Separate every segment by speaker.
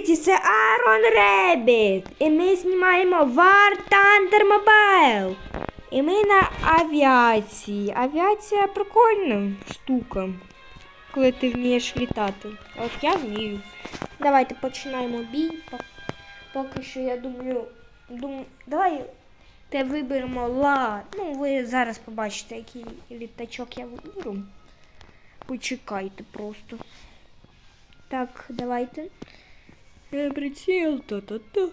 Speaker 1: Привіт! Це Арон Ребіт. І ми знімаємо War Thunder Mobile. І ми на авіації. Авіація прикольна штука. Коли ти вмієш літати. От я вмію. Давайте починаємо бій. Поки що я думаю. Дум... Давай те виберемо ла. Ну, ви зараз побачите, який літачок я виберу. Почекайте просто. Так, давайте. Е, Приціл, та-та-та.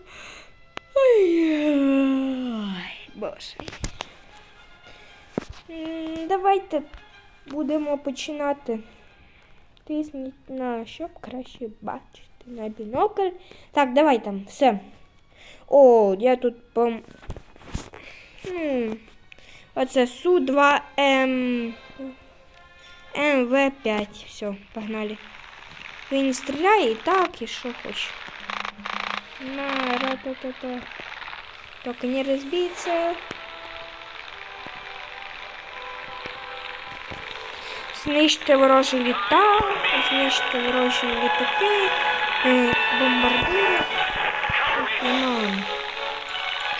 Speaker 1: Ой, боже. Давайте будемо починати. Тисніть на щоб краще бачити на бінокль. Так, давай там, все. О, я тут пом... М, Оце Су-2М... МВ5. Все, погнали. Він стріляє і так, і що хоче. На, ра-та-та-та. Только не разбиться. Знищити ворожий літак, знищити ворожі літаки, е, бомбардири. Ну,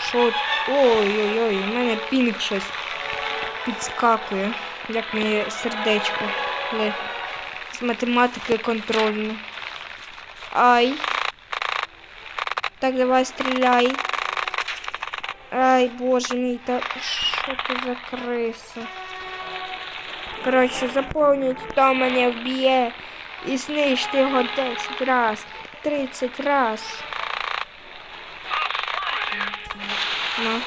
Speaker 1: Що? Ой-ой-ой, у мене пінг щось підскакує. Як моє сердечко. коли з математики контрольно. Ай. Так, давай стріляй. Ай, боже мій, та що за криса? Коротше, заповніть, хто мене вб'є і знищити його 10 раз, 30 раз. Ну.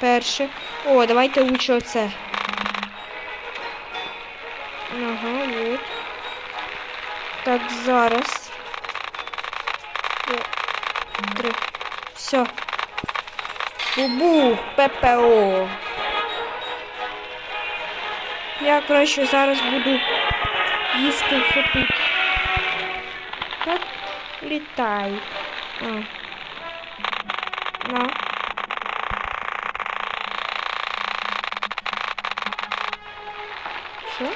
Speaker 1: Перше. О, давайте лучше оце. Ага, вот. Так, зараз. Три. Все. Бубух, ППО. Я, коротше, зараз буду їсти все тут. Так, літай. А. На. Все?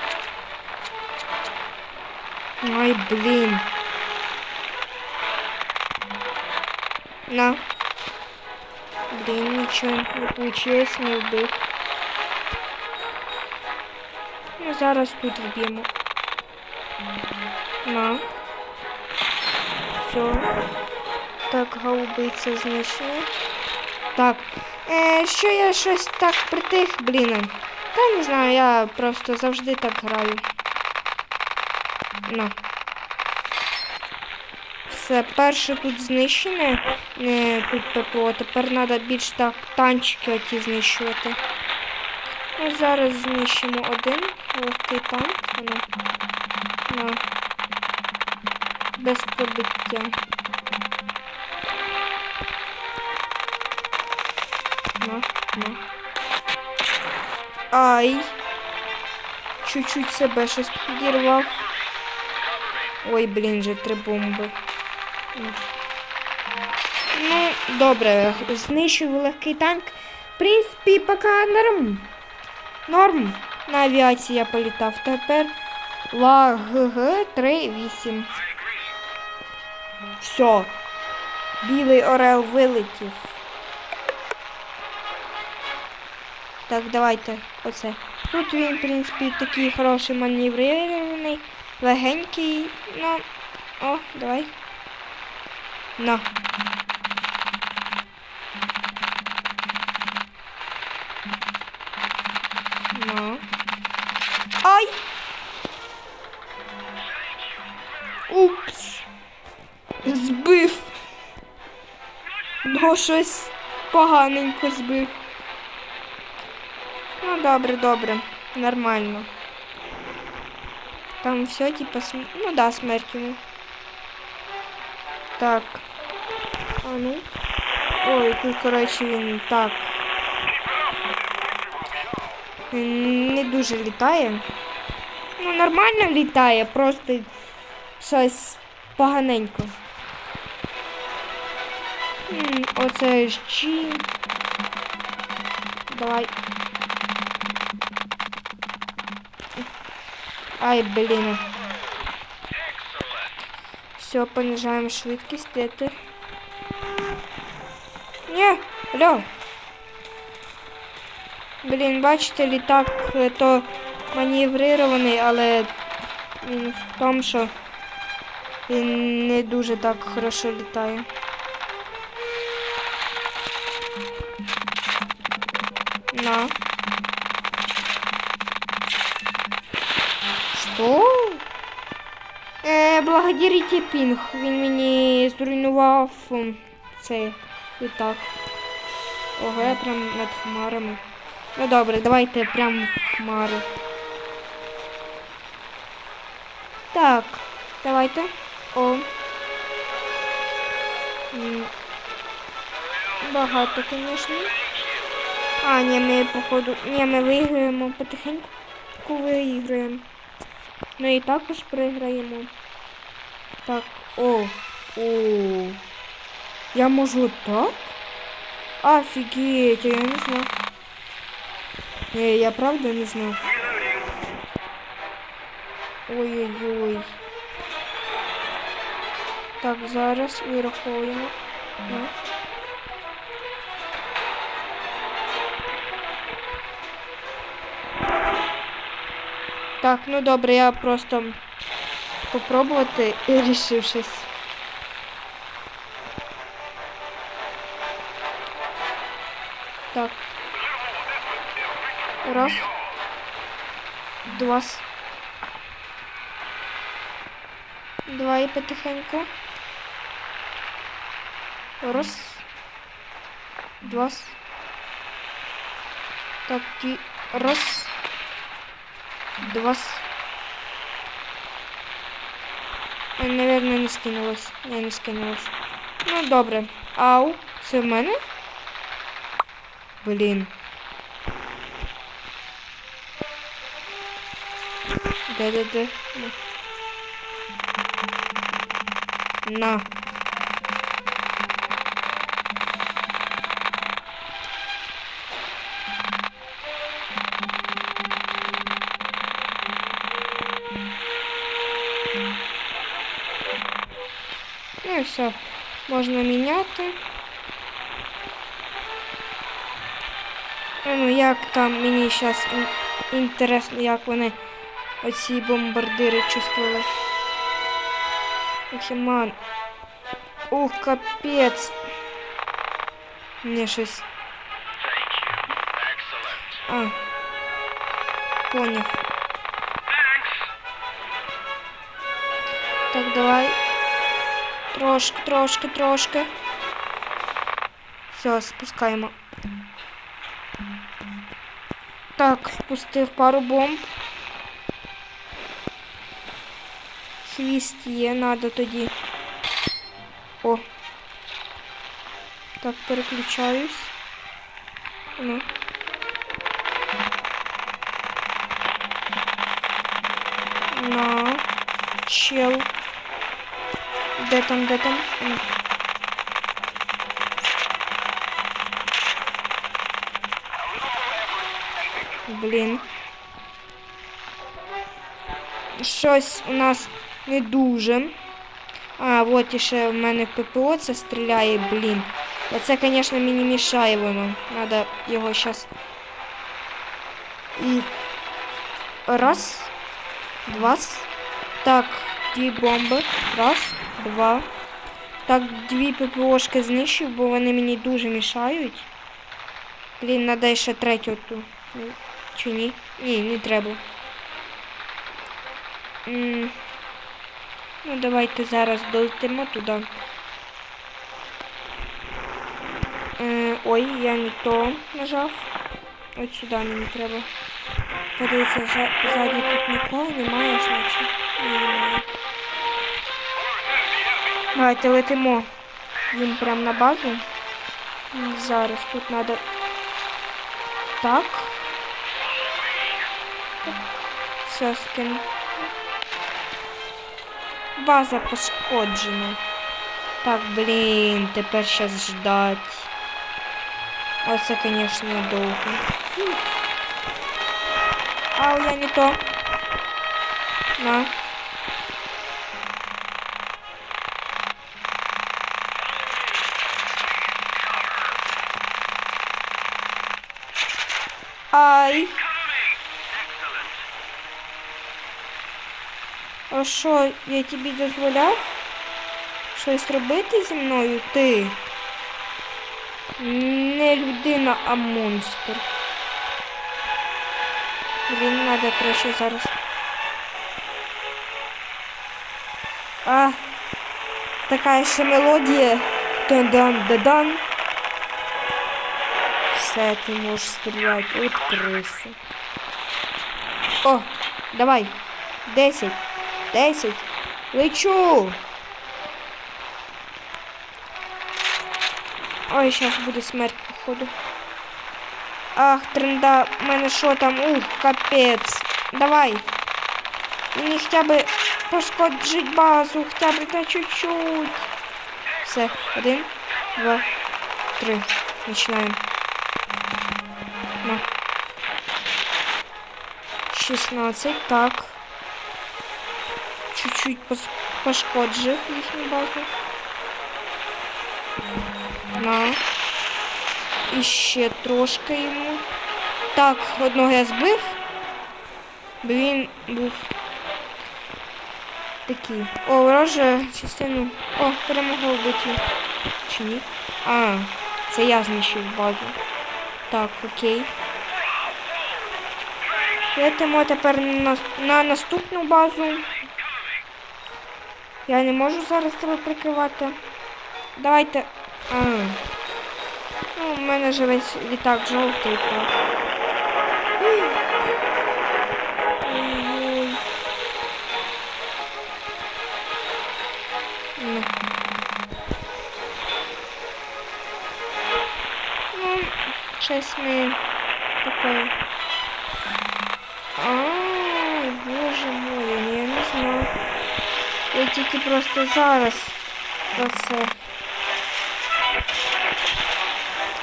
Speaker 1: Ай, блин. На. Блин, ничего не получилось, не вбив. Ну, зараз тут вб'ємо. На. Все. Так, гаубиця знищена. Так. Е, що я щось так притих, блін. Та не знаю, я просто завжди так граю. На. Все, перше тут знищене. Не, тут ППО. Тепер треба більш так танчики оті знищувати. Ось зараз знищимо один легкий танк. Ну. На. Без пробиття. На, на. Ай. Чуть-чуть себе щось підірвав. Ой, блін, вже три бомби. Ну, добре, знищив легкий танк. В принципі, поки норм. Норм. На авіації я політав. Тепер ЛАГГ 38. Все. Білий орел вилетів. Так, давайте оце. Тут він, в принципі, такий хороший маневрований, легенький. Ну, о, давай. На. На. Ай! Упс. Збив. Ну, щось поганенько збив. Ну, добре, добре. Нормально. Там все, типа, см... ну да, смерть ему. Так. Ну. Ой, тут, коротше, він так. Не дуже літає. Ну, нормально літає, просто щось поганенько. Оце ж G. Давай. Ай, блін. Все, понижаємо швидкість. Ти? Ні, алло. Блін, бачите, літак е, то маневрирований, але він в тому, що він не дуже так хорошо літає. На. Що? Е, благодарите пінг. Він мені зруйнував м, цей літак. Ого, я прям над хмарами. Ну добре, давайте прям в хмари. Так, давайте. О. Багато, звісно. А, ні, ми походу. Ні, ми виграємо потихеньку виіграємо. Ну і також програємо. Так, о, о. Я можу так? Офігеть, я не знав. Ні, я правда не знав. Ой-ой-ой. Так, зараз вираховуємо. Ну. Так, ну добре, я просто попробувати і рішив щось. Так. Раз. Два. Два і потихеньку. Раз. Два. Так, і раз. Два. Наверное, не скинулось. Я не скинулось. Ну, добре. Ау, це в мене? Блін. Де-де-де? Ну. На. Ну і все. Можна міняти. Ну, як там мені зараз інтересно, як вони оці бомбардири чувствували. Охіман. Ух, капець. Мені щось. А. Поняв. Так, давай. Трошки, трошки, трошки. Все, спускаємо. Так, спустив пару бомб. Хвіст є, надо тоді. О. Так, переключаюсь. Ну. На. Чел. Де там, де там? М. Блін. Щось у нас не дуже. А, от іще в мене ППО це стріляє, блін. Оце, звісно, мені мішає воно. Надо його зараз. І. Раз. Два. Так, дві бомби. Раз, два. Так, дві ППОшки знищив, бо вони мені дуже мішають. Блін, треба ще третю ту. Чи ні? Ні, не треба. М, Ну, давайте зараз долетимо туди. Е, ой, я не то нажав. От сюди мені треба. Подивіться, ззаді тут нікого немає, значить. Ні, немає. Давайте летимо їм прямо на базу. Зараз тут треба. Так. з. База пошкоджена. Так, блін, тепер щас ждать. Оце, конечно, довго. А я не то. На. Ай. Що, я тобі дозволяв щось робити зі мною? Ти? Не людина, а монстр. Блін, треба краще зараз. А, така ще мелодія. Дан-дан-да-дан. Все, ти можеш стріляти. От криси. О, давай. Десять. Десять. Лечу. Ой, зараз буде смерть, походу. Ах, тренда, в мене що там? Ух, капець. Давай. Мені хоча б пошкоджить базу, хоча б на чуть-чуть. Все, один, два, три. Починаємо. На. 16, так. Чуть-чуть пошкоджив їхню базу. На. І ще трошки йому. Так, одного я збив. Бо він був такий. О, ворожа частину. О, перемогло бити. Чи ні? А, це я знищив базу. Так, окей. Летимо тепер на, на наступну базу. Я не можу зараз тебе прикривати. Давайте. А. Ну, у мене же весь літак жовтий, так. Ну. Щось ми таке. тільки просто зараз про це.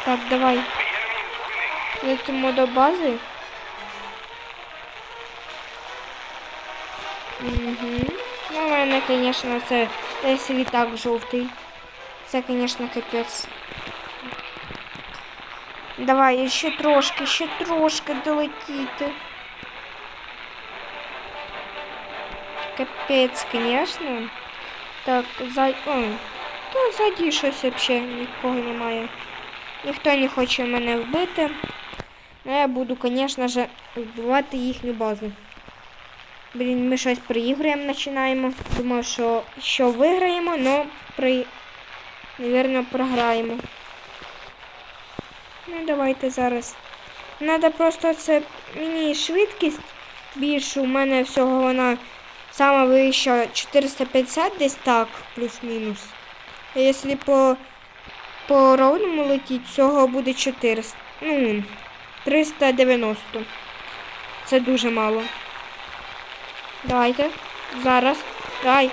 Speaker 1: Так, давай. Летимо до бази. Угу. Ну, у мене, звісно, це десь літак жовтий. Це, звісно, капець. Давай, ще трошки, ще трошки долетіти. Капець, звісно. Так, за... О, та ззаді щось взагалі нікого немає. Ніхто не хоче мене вбити. Ну, я буду, звісно ж, вбивати їхню базу. Блін, ми щось приіграємо, починаємо. Думав, що, що виграємо, але при... Навірно, програємо. Ну, давайте зараз. Надо просто це мені швидкість більшу. У мене всього вона сама вища 450 десь так, плюс-мінус. А якщо по, по ровному летіть, всього буде 400. Ну, 390. Це дуже мало. Давайте. Зараз. Давай.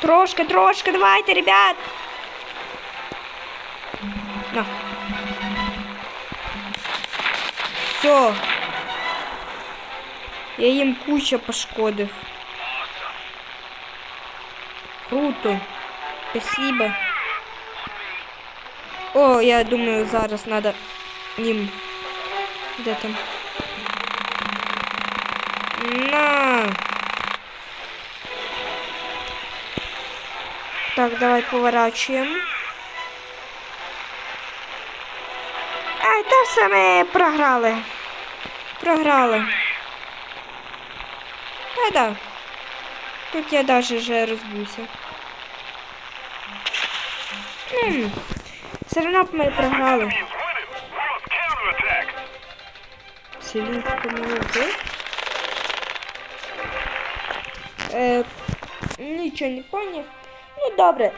Speaker 1: Трошки, трошки, давайте, ребят. На. Все. Я їм куча пошкодив. Круто. Спасибо. О, я думаю, зараз надо їм. Де там? На. Так, давай поворачуємо. Ай, та все ми програли. Програли. Та да. Тут я даже вже розбився. М, Все б ми програли.
Speaker 2: Counterattack.
Speaker 1: Селінку помилки. Е, нічого не поняв. Ну добре.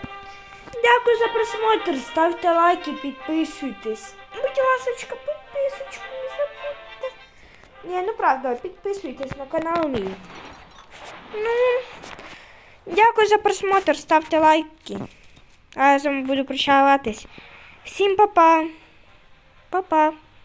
Speaker 1: Дякую за просмотр. Ставте лайки, підписуйтесь. Будь ласочка, підписочку не забудьте. Ні, ну правда, підписуйтесь на канал мій. Ну, дякую за просмотр, ставте лайки. А я з вами буду прощаватись. Всім па-па. Па-па.